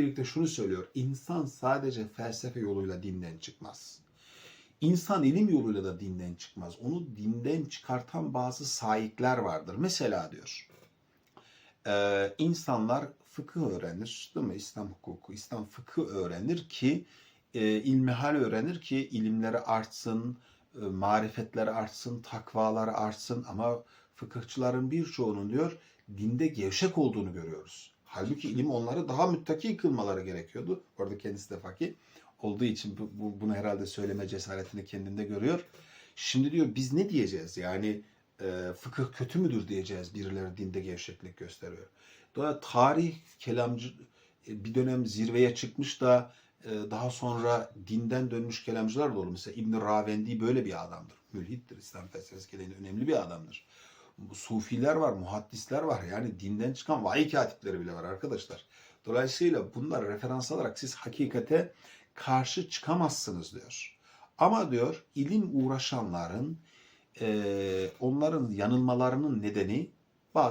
birlikte şunu söylüyor. İnsan sadece felsefe yoluyla dinden çıkmaz. İnsan ilim yoluyla da dinden çıkmaz. Onu dinden çıkartan bazı sahipler vardır. Mesela diyor, e, insanlar fıkıh öğrenir, değil mi? İslam hukuku, İslam fıkıh öğrenir ki, e, ilmihal öğrenir ki ilimleri artsın, e, marifetleri artsın, takvaları artsın ama fıkıhçıların birçoğunun diyor dinde gevşek olduğunu görüyoruz. Halbuki ilim onları daha müttaki kılmaları gerekiyordu. Orada kendisi de fakir olduğu için bu, bu- bunu herhalde söyleme cesaretini kendinde görüyor. Şimdi diyor biz ne diyeceğiz? Yani e, fıkıh kötü müdür diyeceğiz birileri dinde gevşeklik gösteriyor. Dolayısıyla tarih kelamcı e, bir dönem zirveye çıkmış da e, daha sonra dinden dönmüş kelamcılar da olur. Mesela İbn Ravendi böyle bir adamdır. Mülhittir. İslam felsefesi önemli bir adamdır. Sufiler var, muhaddisler var. Yani dinden çıkan vahiy katipleri bile var arkadaşlar. Dolayısıyla bunlar referans alarak siz hakikate karşı çıkamazsınız diyor. Ama diyor ilim uğraşanların eee, onların yanılmalarının nedeni bazı